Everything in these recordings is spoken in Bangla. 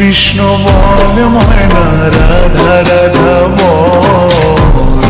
কৃষ্ণ বল ময়না রাধা রাধা বল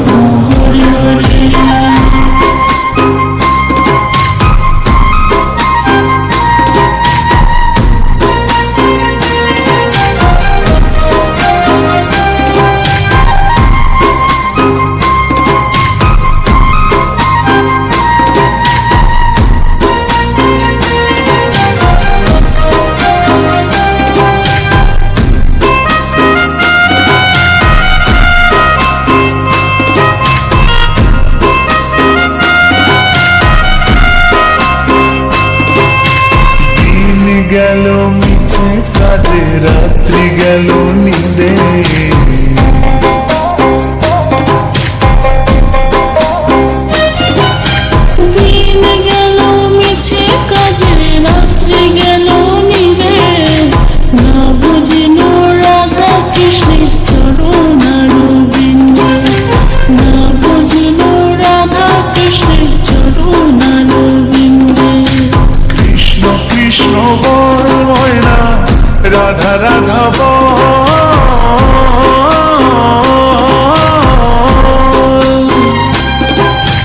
রাধা রাধা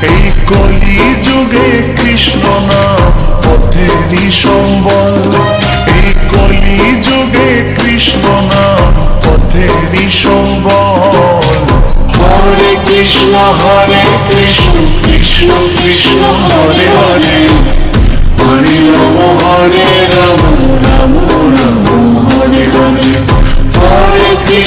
এই কলি যুগে কৃষ্ণ পথেরই সম্বল এই কলি যুগে কৃষ্ণ নাম পথেরই সম্বল হরে কৃষ্ণ হরে কৃষ্ণ কৃষ্ণ কৃষ্ণ, হরে হরে। হরে রাম হরে রাম।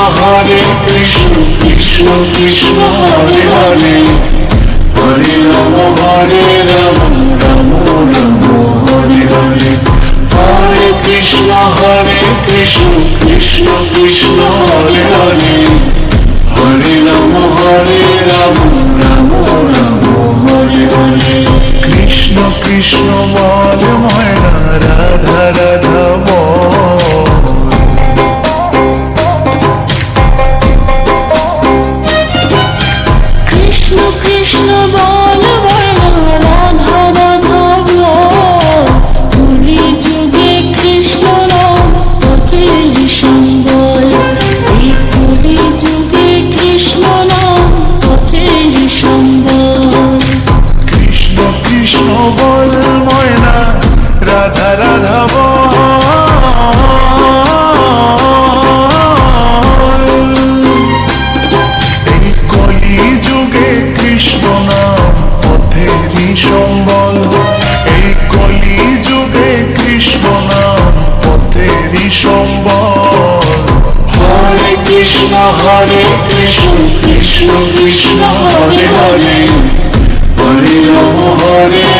হরে কৃষ্ণ কৃষ্ণ কৃষ্ণ, হরে হরে। হরে রাম হরে রাম রাম রাম, হরে হরে। হরে কৃষ্ণ হরে কৃষ্ণ কৃষ্ণ কৃষ্ণ, হরে হরে। হরে রাম হরে রাম রাম রাম, হরে হরে। কৃষ্ণ কৃষ্ণ, বল ময়না, রাধা রাধা। বল ময়না, রাধা রাধা বল। কলি যুগে কৃষ্ণ নাম পথেরই সম্বল। এই কলি যুগে কৃষ্ণ নাম পথেরই কৃষ্ণ, হরে কৃষ্ণ কৃষ্ণ কৃষ্ণ, হরে হরে। হরে রাম, হরে